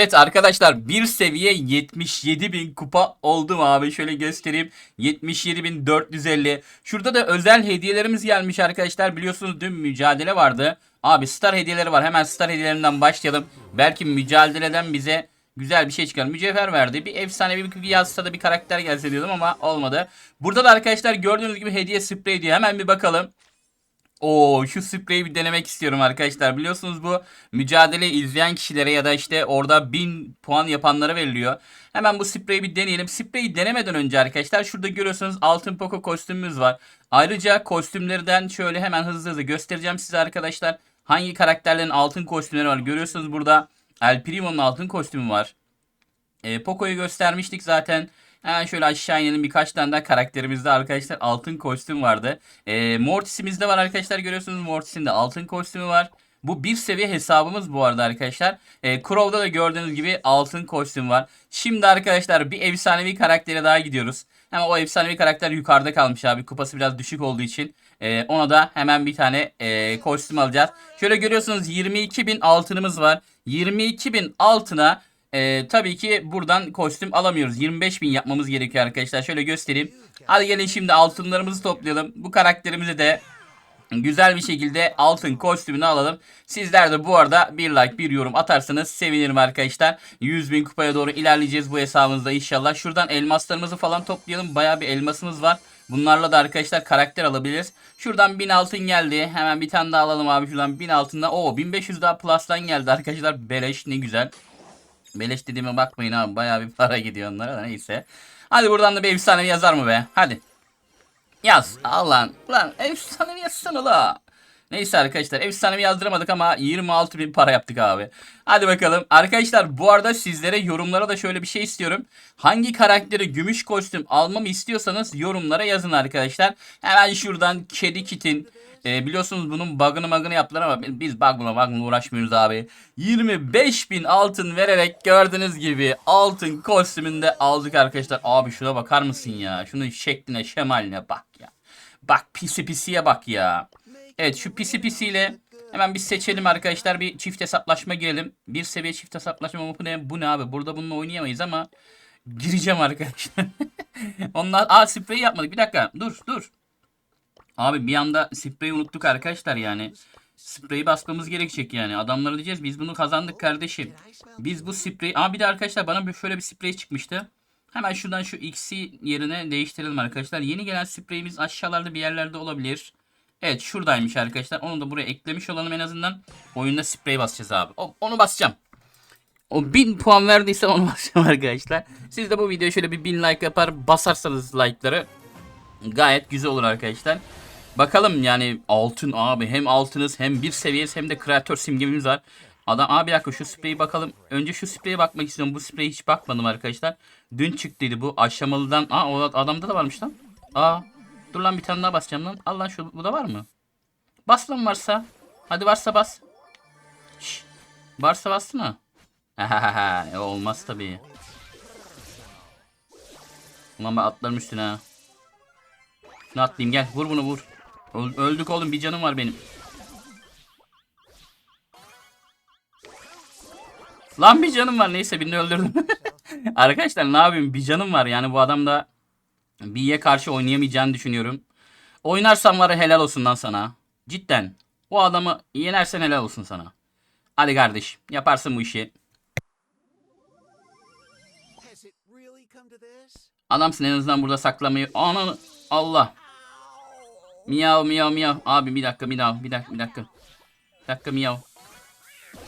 Evet arkadaşlar bir seviye 77 bin kupa oldum abi. Şöyle göstereyim. 77.450. Şurada da özel hediyelerimiz gelmiş arkadaşlar. Biliyorsunuz dün mücadele vardı. Abi star hediyeleri var. Hemen star hediyelerinden başlayalım. Belki mücadeleden bize güzel bir şey çıkar. Mücevher verdi. Bir efsane bir, yazsa da bir karakter gelse diyordum ama olmadı. Burada da arkadaşlar gördüğünüz gibi hediye sprey diyor. Hemen bir bakalım. Oo şu spreyi bir denemek istiyorum arkadaşlar. Biliyorsunuz bu mücadele izleyen kişilere ya da işte orada 1000 puan yapanlara veriliyor. Hemen bu spreyi bir deneyelim. Spreyi denemeden önce arkadaşlar şurada görüyorsunuz altın poko kostümümüz var. Ayrıca kostümlerden şöyle hemen hızlı hızlı göstereceğim size arkadaşlar. Hangi karakterlerin altın kostümleri var görüyorsunuz burada. El Primo'nun altın kostümü var. E, Poco'yu göstermiştik zaten. Hemen şöyle aşağı inelim birkaç tane daha karakterimizde arkadaşlar altın kostüm vardı. E, Mortis'imiz de var arkadaşlar görüyorsunuz Mortis'in de altın kostümü var. Bu bir seviye hesabımız bu arada arkadaşlar. E, Crow'da da gördüğünüz gibi altın kostüm var. Şimdi arkadaşlar bir efsanevi karaktere daha gidiyoruz. Ama o efsanevi karakter yukarıda kalmış abi. Kupası biraz düşük olduğu için. E, ona da hemen bir tane e, kostüm alacağız. Şöyle görüyorsunuz 22.000 altınımız var. 22.000 altına ee, tabii ki buradan kostüm alamıyoruz. 25 bin yapmamız gerekiyor arkadaşlar. Şöyle göstereyim. Hadi gelin şimdi altınlarımızı toplayalım. Bu karakterimize de güzel bir şekilde altın kostümünü alalım. Sizler de bu arada bir like bir yorum atarsanız sevinirim arkadaşlar. 100 bin kupaya doğru ilerleyeceğiz bu hesabımızda inşallah. Şuradan elmaslarımızı falan toplayalım. Baya bir elmasımız var. Bunlarla da arkadaşlar karakter alabiliriz. Şuradan 1000 altın geldi. Hemen bir tane daha alalım abi şuradan 1000 altında. Oo 1500 daha plus'tan geldi arkadaşlar. Beleş ne güzel. Beleş dediğime bakmayın abi. Bayağı bir para gidiyor onlara da neyse. Hadi buradan da bir efsanevi yazar mı be? Hadi. Yaz. Allah'ın. Lan efsanevi yazsana la. Neyse arkadaşlar efsanevi yazdıramadık ama 26 bin para yaptık abi. Hadi bakalım. Arkadaşlar bu arada sizlere yorumlara da şöyle bir şey istiyorum. Hangi karakteri gümüş kostüm almamı istiyorsanız yorumlara yazın arkadaşlar. Hemen şuradan kedi kitin e, biliyorsunuz bunun bug'ını magını yaptılar ama biz bug'la bug'la uğraşmıyoruz abi. 25 bin altın vererek gördüğünüz gibi altın kostümünde aldık arkadaşlar. Abi şuna bakar mısın ya? Şunun şekline şemaline bak ya. Bak pisi pisiye bak ya. Evet şu pisi pisiyle hemen bir seçelim arkadaşlar. Bir çift hesaplaşma girelim. Bir seviye çift hesaplaşma bu ne? Bu ne abi? Burada bununla oynayamayız ama gireceğim arkadaşlar. Onlar aa sprey yapmadık. Bir dakika. Dur dur. Abi bir anda spreyi unuttuk arkadaşlar yani. Spreyi basmamız gerekecek yani. Adamlara diyeceğiz biz bunu kazandık kardeşim. Biz bu spreyi... Aa bir de arkadaşlar bana bir şöyle bir sprey çıkmıştı. Hemen şuradan şu X'i yerine değiştirelim arkadaşlar. Yeni gelen spreyimiz aşağılarda bir yerlerde olabilir. Evet şuradaymış arkadaşlar. Onu da buraya eklemiş olalım en azından. Oyunda sprey basacağız abi. O, onu basacağım. O 1000 puan verdiyse onu basacağım arkadaşlar. Siz de bu videoya şöyle bir 1000 like yapar basarsanız like'ları gayet güzel olur arkadaşlar. Bakalım yani altın abi hem altınız hem bir seviyesi hem de kreatör simgemiz var. Adam abi dakika şu spreyi bakalım. Önce şu spreye bakmak istiyorum. Bu spreye hiç bakmadım arkadaşlar. Dün çıktıydı bu aşamalıdan. Aa o adamda da varmış lan. Aa dur lan bir tane daha basacağım lan. Allah şu bu da var mı? Bas lan varsa. Hadi varsa bas. Şş, varsa bassana. e, olmaz tabii. Ulan ben atlarım üstüne. Şunu atlayayım gel. Vur bunu vur. Öl- öldük oğlum bir canım var benim. Lan bir canım var neyse birini öldürdüm. Arkadaşlar ne yapayım bir canım var yani bu adam da B'ye karşı oynayamayacağını düşünüyorum. Oynarsan var helal olsun lan sana. Cidden. O adamı yenersen helal olsun sana. Hadi kardeş yaparsın bu işi. Adamsın en azından burada saklamayı. Ananı Allah. Miyav miyav miyav. Abi bir dakika miyav. Bir dakika bir dakika. Bir dakika miyav.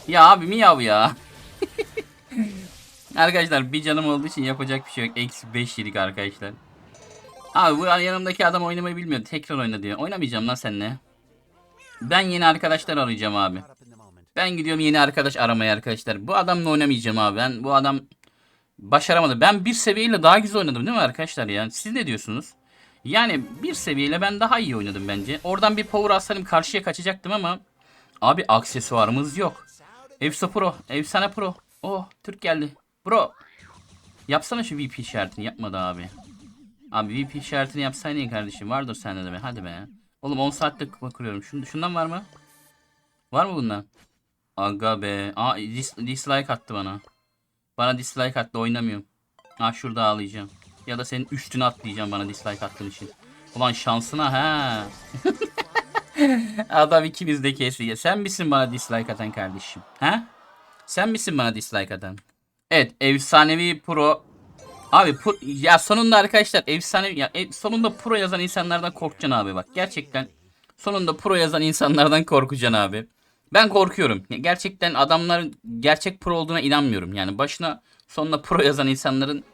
Ya abi miyav ya. arkadaşlar bir canım olduğu için yapacak bir şey yok. Eksi 5 yedik arkadaşlar. Abi bu yanımdaki adam oynamayı bilmiyor. Tekrar oyna diyor. Oynamayacağım lan seninle. Ben yeni arkadaşlar arayacağım abi. Ben gidiyorum yeni arkadaş aramaya arkadaşlar. Bu adamla oynamayacağım abi. Ben bu adam başaramadı. Ben bir seviyeyle daha güzel oynadım değil mi arkadaşlar ya? Siz ne diyorsunuz? Yani bir seviyeyle ben daha iyi oynadım bence. Oradan bir power alsaydım karşıya kaçacaktım ama abi aksesuarımız yok. Efsa Pro, Efsane Pro. Oh, Türk geldi. Bro. Yapsana şu VP işaretini. Yapmadı abi. Abi VP işaretini yapsaydın ya kardeşim. Vardır sende de be. Hadi be. Oğlum 10 saattir kuruyorum. Şun, şundan var mı? Var mı bundan? Aga be. Aa dis- dislike attı bana. Bana dislike attı oynamıyorum. Ha şurada ağlayacağım. Ya da senin üstüne atlayacağım bana dislike attığın için. Ulan şansına ha. Adam ikimiz de kesiyor. Sen misin bana dislike atan kardeşim? Ha? Sen misin bana dislike atan? Evet efsanevi pro. Abi pro- ya sonunda arkadaşlar efsane ya e- sonunda pro yazan insanlardan korkacaksın abi bak. Gerçekten sonunda pro yazan insanlardan korkacaksın abi. Ben korkuyorum. Gerçekten adamların gerçek pro olduğuna inanmıyorum. Yani başına sonuna pro yazan insanların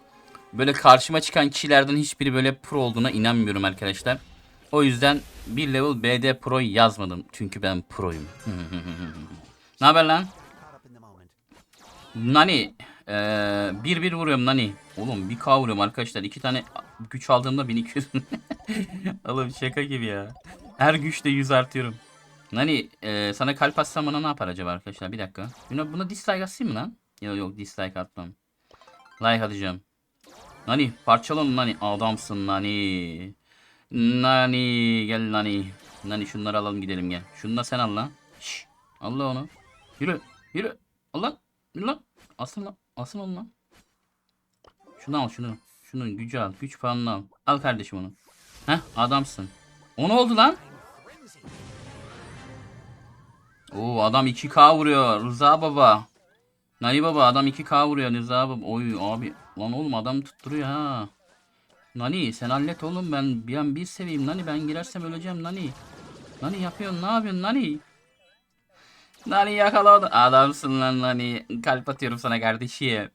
böyle karşıma çıkan kişilerden hiçbiri böyle pro olduğuna inanmıyorum arkadaşlar. O yüzden bir level BD pro yazmadım. Çünkü ben proyum. ne haber lan? Nani. Eee bir bir vuruyorum Nani. Oğlum bir K vuruyorum arkadaşlar. iki tane güç aldığımda 1200. Oğlum şaka gibi ya. Her güçte 100 artıyorum. Nani eee, sana kalp atsam bana ne yapar acaba arkadaşlar? Bir dakika. Buna, buna dislike atayım mı lan? Yok yok dislike atmam. Like atacağım. Nani parçala onu Nani. Adamsın Nani. Nani gel Nani. Nani şunları alalım gidelim gel. Şunu da sen al lan. Şş, al lan onu. Yürü. Yürü. Al lan. Yürü lan. Asın lan. Asın onu lan. Şunu al şunu. Şunun gücü al. Güç puanını al. Al kardeşim onu. Heh adamsın. O ne oldu lan? Oo adam 2K vuruyor. Rıza baba. Nani baba adam 2K vuruyor Rıza baba. Oy abi. Lan oğlum adam tutturuyor ha. Nani sen hallet oğlum ben bir an bir seveyim Nani ben girersem öleceğim Nani. Nani yapıyorsun ne yapıyorsun Nani? Nani yakaladı. Adamsın lan Nani. Kalp atıyorum sana kardeşim.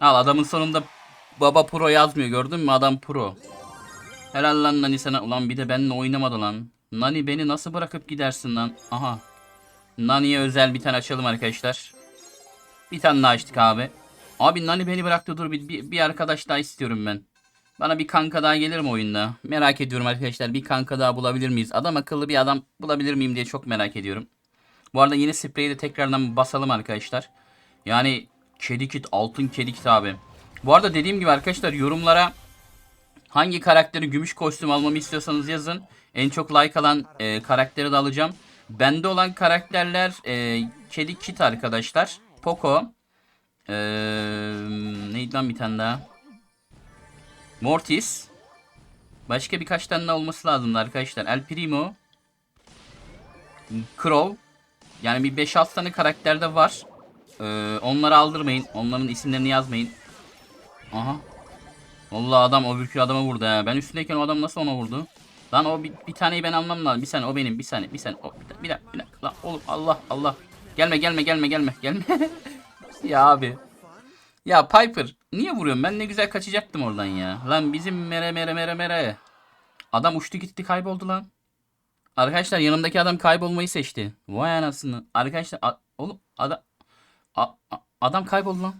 Al adamın sonunda baba pro yazmıyor gördün mü adam pro. Helal lan Nani sana. Ulan bir de benimle oynamadı lan. Nani beni nasıl bırakıp gidersin lan? Aha. Nani'ye özel bir tane açalım arkadaşlar. Bir tane daha açtık abi. Abi Nani beni bıraktı dur bir, bir, bir arkadaş daha istiyorum ben. Bana bir kanka daha gelir mi oyunda? Merak ediyorum arkadaşlar bir kanka daha bulabilir miyiz? Adam akıllı bir adam bulabilir miyim diye çok merak ediyorum. Bu arada yeni spreyi de tekrardan basalım arkadaşlar. Yani kedi kit altın kedi kit abi. Bu arada dediğim gibi arkadaşlar yorumlara hangi karakteri gümüş kostüm almamı istiyorsanız yazın. En çok like alan e, karakteri de alacağım. Bende olan karakterler e, kedi kit arkadaşlar. Poco. E, neydi lan bir tane daha? Mortis. Başka birkaç tane daha olması lazımdı arkadaşlar. El Primo. Crow. Yani bir 5-6 tane karakter var. Ee, onları aldırmayın. Onların isimlerini yazmayın. Aha. Vallahi adam o öbürkü adama vurdu ha. Ben üstündeyken o adam nasıl ona vurdu? Lan o bir, bir taneyi ben almam lazım. Bir saniye o benim. Bir saniye. Bir saniye. O, bir, bir dakika. Bir dakika. Lan oğlum Allah Allah. Gelme gelme gelme gelme. Gelme. ya abi. Ya Piper niye vuruyorsun? Ben ne güzel kaçacaktım oradan ya. Lan bizim mere mere mere mere. Adam uçtu gitti kayboldu lan. Arkadaşlar yanımdaki adam kaybolmayı seçti. Vay anasını. Arkadaşlar oğlum adam adam kayboldu lan.